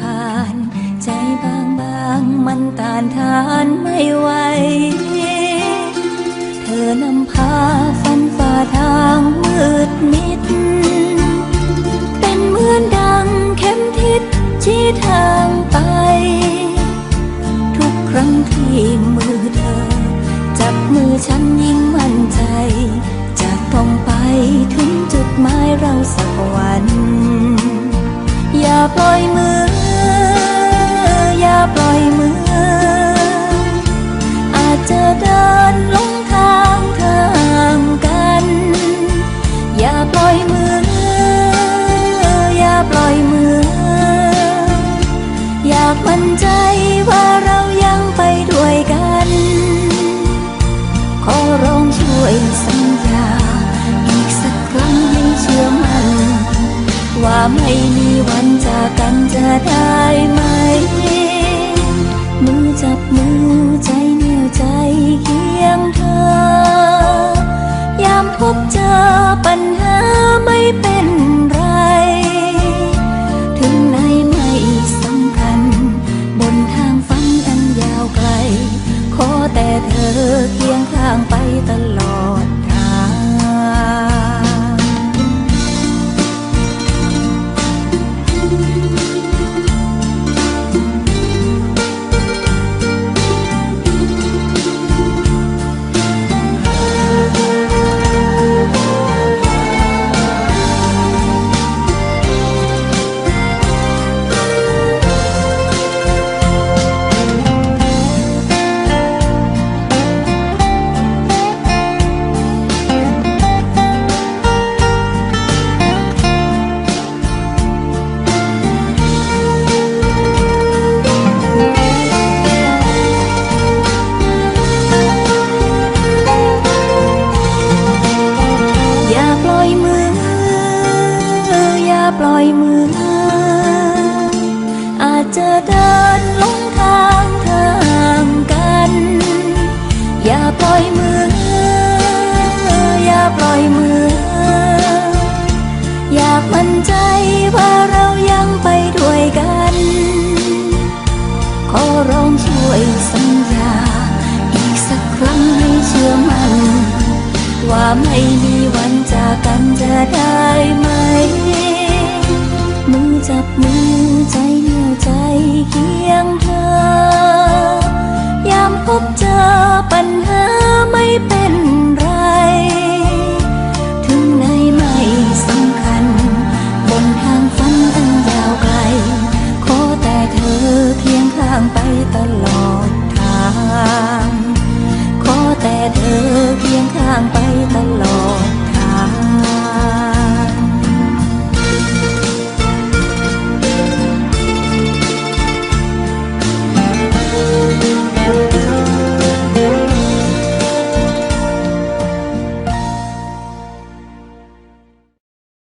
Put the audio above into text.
ผ่าน ใจบางบางมันต้านทานไม่ไหว เธอนำพาฟันฝ่าทางมืดมิด เป็นเหมือนดังเข็มทิศชี้ทางไป ทุกครั้งที่มือเธอ จับมือฉันยิ่งากมั่นใจว่าเรายังไปด้วยกัน ขอร้องช่วยสัญญา อีกสักครั้งให้เชื่อมัน ว่าไม่มีวันจากกันจะได้ไหม มือจับมือใจเหนียวใจเคียงเธอ ยามพบเจอปัญหาไม่เป็น ปล่อยมืออาจจะเดินลงทางทางกัน อย่าปล่อยมือ อย่าปล่อยมือ อยากมั่นใจว่าเรายังไปด้วยกัน ขอร้องช่วยสัญญา อีกสักครั้งให้เชื่อมันว่าไม่มีวันจากกันจะได้